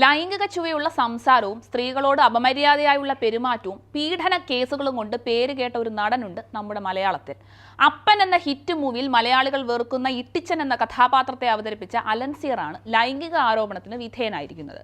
ലൈംഗിക ചുവയുള്ള സംസാരവും സ്ത്രീകളോട് അപമര്യാദയായുള്ള പെരുമാറ്റവും പീഡന കേസുകളും കൊണ്ട് പേര് കേട്ട ഒരു നടനുണ്ട് നമ്മുടെ മലയാളത്തിൽ. അപ്പൻ എന്ന ഹിറ്റ് മൂവിയിൽ മലയാളികൾ വെറുക്കുന്ന ഇട്ടിച്ചൻ എന്ന കഥാപാത്രത്തെ അവതരിപ്പിച്ച അലൻസിയറാണ് ലൈംഗിക ആരോപണത്തിന് വിധേയനായിരിക്കുന്നത്.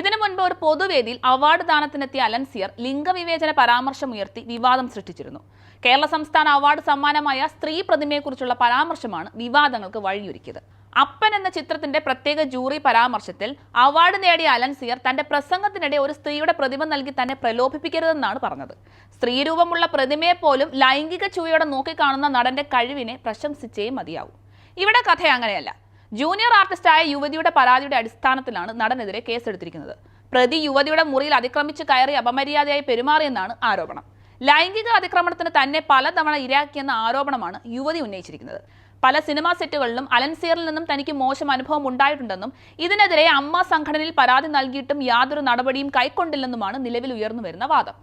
ഇതിനു മുൻപ് ഒരു പൊതുവേദിയിൽ അവാർഡ് ദാനത്തിനെത്തിയ അലൻസിയർ ലിംഗവിവേചന പരാമർശമുയർത്തി വിവാദം സൃഷ്ടിച്ചിരുന്നു. കേരള സംസ്ഥാന അവാർഡ് സമ്മാനമായ സ്ത്രീ പ്രതിമയെക്കുറിച്ചുള്ള പരാമർശമാണ് വിവാദങ്ങൾക്ക് വഴിയൊരുക്കിയത്. അപ്പൻ എന്ന ചിത്രത്തിന്റെ പ്രത്യേക ജൂറി പരാമർശത്തിൽ അവാർഡ് നേടിയ അലൻ സിയർ തന്റെ പ്രസംഗത്തിനിടെ ഒരു സ്ത്രീയുടെ പ്രതിമ നൽകി തന്നെ പ്രലോഭിപ്പിക്കരുതെന്നാണ് പറഞ്ഞത്. സ്ത്രീരൂപമുള്ള പ്രതിമയെ പോലും ലൈംഗിക ചുവയോടെ നോക്കിക്കാണുന്ന നടന്റെ കഴിവിനെ പ്രശംസിച്ചേ മതിയാവും. ഇവിടെ കഥ അങ്ങനെയല്ല. ജൂനിയർ ആർട്ടിസ്റ്റായ യുവതിയുടെ പരാതിയുടെ അടിസ്ഥാനത്തിലാണ് നടനെതിരെ കേസെടുത്തിരിക്കുന്നത്. പ്രതി യുവതിയുടെ മുറിയിൽ അതിക്രമിച്ച് കയറി അപമര്യാദയായി പെരുമാറിയെന്നാണ് ആരോപണം. ലൈംഗിക അതിക്രമണത്തിന് തന്നെ പലതവണ ഇരയാക്കിയെന്ന ആരോപണമാണ് യുവതി ഉന്നയിച്ചിരിക്കുന്നത്. പല സിനിമാ സെറ്റുകളിലും അലൻസിയറിൽ നിന്നും തനിക്ക് മോശം അനുഭവം ഉണ്ടായിട്ടുണ്ടെന്നും ഇതിനെതിരെ അമ്മ സംഘടനയിൽ പരാതി നൽകിയിട്ടും യാതൊരു നടപടിയും കൈക്കൊണ്ടില്ലെന്നുമാണ് നിലവിൽ ഉയർന്നു വരുന്ന വാദം.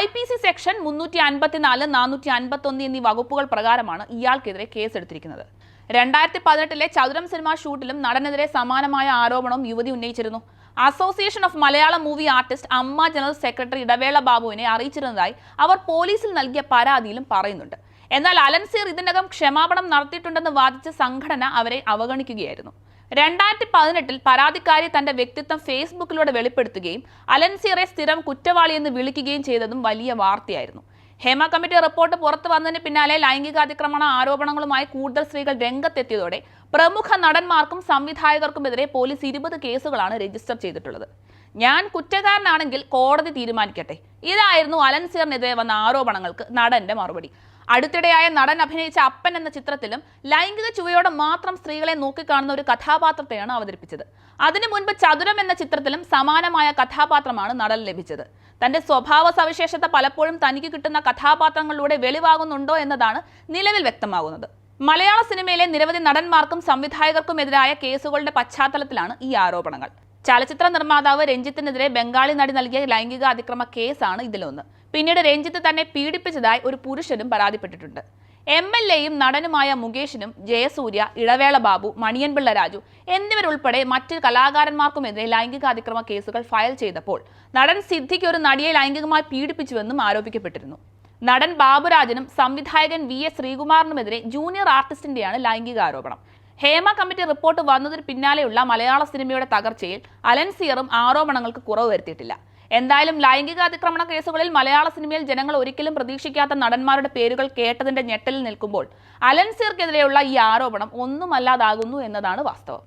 ഐ പി സി സെക്ഷൻ മുന്നൂറ്റി അൻപത്തിനാല് നാനൂറ്റി അൻപത്തൊന്ന് എന്നീ വകുപ്പുകൾ പ്രകാരമാണ് ഇയാൾക്കെതിരെ കേസെടുത്തിരിക്കുന്നത്. രണ്ടായിരത്തി പതിനെട്ടിലെ ചതുരം സിനിമ ഷൂട്ടിലും നടനെതിരെ സമാനമായ ആരോപണം യുവതി ഉന്നയിച്ചിരുന്നു. Association of Malayalam movie artist AMMA general secretary Idavela ബാബുവിനെ അറിയിച്ചിരുന്നതായി അവർ പോലീസിൽ നൽകിയ പരാതിയിലും പറയുന്നുണ്ട്. എന്നാൽ അലൻസീർ ഇതിനകം ക്ഷമാപണം നടത്തിയിട്ടുണ്ടെന്ന് വാദിച്ച സംഘടന അവരെ അവഗണിക്കുകയായിരുന്നു. രണ്ടായിരത്തി പതിനെട്ടിൽ പരാതിക്കാരി തന്റെ വ്യക്തിത്വം ഫേസ്ബുക്കിലൂടെ വെളിപ്പെടുത്തുകയും അലൻസീറെ സ്ഥിരം കുറ്റവാളിയെന്ന് വിളിക്കുകയും ചെയ്തതും വലിയ വാർത്തയായിരുന്നു. ഹേമ കമ്മിറ്റി റിപ്പോർട്ട് പുറത്തു വന്നതിന് പിന്നാലെ ലൈംഗികാതിക്രമണ ആരോപണങ്ങളുമായി കൂടുതൽ സ്ത്രീകൾ രംഗത്തെത്തിയതോടെ പ്രമുഖ നടന്മാർക്കും സംവിധായകർക്കുമെതിരെ പോലീസ് ഇരുപത് കേസുകളാണ് രജിസ്റ്റർ ചെയ്തിട്ടുള്ളത്. ഞാൻ കുറ്റക്കാരനാണെങ്കിൽ കോടതി തീരുമാനിക്കട്ടെ. ഇതായിരുന്നു അലൻസീറിനെതിരെ വന്ന ആരോപണങ്ങൾക്ക് നടന്റെ മറുപടി. അടുത്തിടെയായ നടൻ അഭിനയിച്ച അപ്പൻ എന്ന ചിത്രത്തിലും ലൈംഗിക ചുവയോടെ മാത്രം സ്ത്രീകളെ നോക്കിക്കാണുന്ന ഒരു കഥാപാത്രത്തെയാണ് അവതരിപ്പിച്ചത്. അതിനു മുൻപ് ചതുരം എന്ന ചിത്രത്തിലും സമാനമായ കഥാപാത്രമാണ് നടൻ ലഭിച്ചത്. തന്റെ സ്വഭാവ സവിശേഷത പലപ്പോഴും തനിക്ക് കിട്ടുന്ന കഥാപാത്രങ്ങളിലൂടെ വെളിവാകുന്നുണ്ടോ എന്നതാണ് നിലവിൽ വ്യക്തമാകുന്നത്. മലയാള സിനിമയിലെ നിരവധി നടന്മാർക്കും സംവിധായകർക്കും സംവിധായകർക്കുമെതിരായ കേസുകളുടെ പശ്ചാത്തലത്തിലാണ് ഈ ആരോപണങ്ങൾ. ചലച്ചിത്ര നിർമ്മാതാവ് രഞ്ജിത്തിനെതിരെ ബംഗാളി നടി നൽകിയ ലൈംഗിക അതിക്രമ കേസാണ് ഇതിലൊന്ന്. പിന്നീട് രഞ്ജിത്ത് തന്നെ പീഡിപ്പിച്ചതായി ഒരു പുരുഷനും പരാതിപ്പെട്ടിട്ടുണ്ട്. എം എൽ എയും നടനുമായ മുകേഷിനും ജയസൂര്യ ഇളവേള ബാബു മണിയൻപിള്ള രാജു എന്നിവരുൾപ്പെടെ മറ്റ് കലാകാരന്മാർക്കുമെതിരെ ലൈംഗിക അതിക്രമ കേസുകൾ ഫയൽ ചെയ്തപ്പോൾ നടൻ സിദ്ധിക്ക് ഒരു നടിയെ ലൈംഗികമായി പീഡിപ്പിച്ചുവെന്നും ആരോപിക്കപ്പെട്ടിരുന്നു. നടൻ ബാബുരാജനും സംവിധായകൻ വി എസ് ശ്രീകുമാറിനുമെതിരെ ജൂനിയർ ആർട്ടിസ്റ്റിന്റെയാണ് ലൈംഗിക ആരോപണം ഹേമ കമ്മിറ്റി റിപ്പോർട്ട് വന്നതിന് പിന്നാലെയുള്ള മലയാള സിനിമയുടെ തകർച്ചയിൽ അലൻസിയറും ആരോപണങ്ങൾക്ക് കുറവ് വരുത്തിയിട്ടില്ല. എന്തായാലും ലൈംഗിക അതിക്രമണ കേസുകളിൽ മലയാള സിനിമയിൽ ജനങ്ങൾ ഒരിക്കലും പ്രതീക്ഷിക്കാത്ത നടന്മാരുടെ പേരുകൾ കേട്ടതിന്റെ ഞെട്ടലിൽ നിൽക്കുമ്പോൾ അലൻസിയർക്കെതിരെയുള്ള ഈ ആരോപണം ഒന്നുമല്ലാതാകുന്നു എന്നതാണ് വാസ്തവം.